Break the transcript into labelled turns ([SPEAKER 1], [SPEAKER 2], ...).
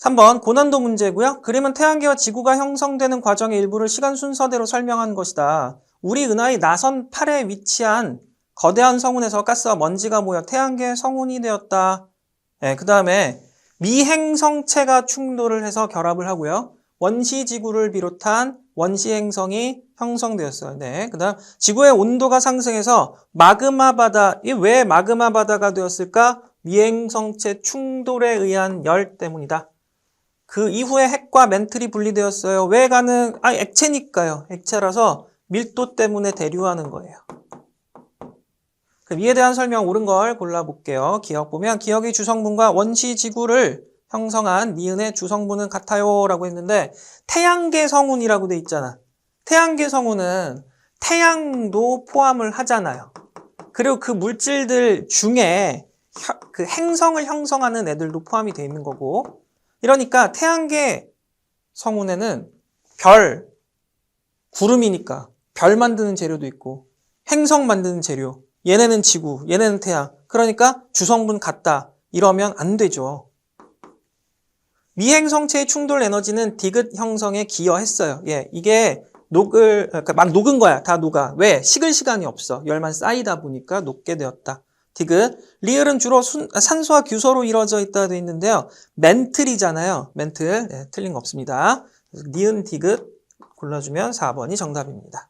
[SPEAKER 1] 3번 고난도 문제고요. 그림은 태양계와 지구가 형성되는 과정의 일부를 시간 순서대로 설명한 것이다. 우리 은하의 나선 팔에 위치한 거대한 성운에서 가스와 먼지가 모여 태양계 성운이 되었다. 네, 그 다음에 미행성체가 충돌을 해서 결합을 하고요. 원시 지구를 비롯한 원시 행성이 형성되었어요. 네. 그 다음 지구의 온도가 상승해서 마그마 바다. 이 왜 마그마 바다가 되었을까? 미행성체 충돌에 의한 열 때문이다. 그 이후에 핵과 멘틀이 분리되었어요. 왜 가능? 아, 액체니까요. 액체라서 밀도 때문에 대류하는 거예요. 그럼 이에 대한 설명 옳은 걸 골라볼게요. 기억 보면 기억의 주성분과 원시 지구를 형성한 니은의 주성분은 같아요 라고 했는데 태양계 성운이라고 돼 있잖아. 태양계 성운은 태양도 포함을 하잖아요. 그리고 그 물질들 중에 혀- 그 행성을 형성하는 애들도 포함이 돼 있는 거고 이러니까 태양계 성운에는 별, 구름이니까 별 만드는 재료도 있고 행성 만드는 재료 얘네는 지구, 얘네는 태양 그러니까 주성분 같다 이러면 안 되죠. 미행성체의 충돌 에너지는 디귿 형성에 기여했어요. 예, 이게 녹을 그러니까 막 녹은 거야. 다 녹아. 왜? 식을 시간이 없어. 열만 쌓이다 보니까 녹게 되었다. 디귿. 리을은 주로 순- 산소와 규소로 이루어져 있다 돼 있는데요. 멘틀이잖아요. 멘틀. 네, 틀린 거 없습니다. 니은 디귿 골라주면 4번이 정답입니다.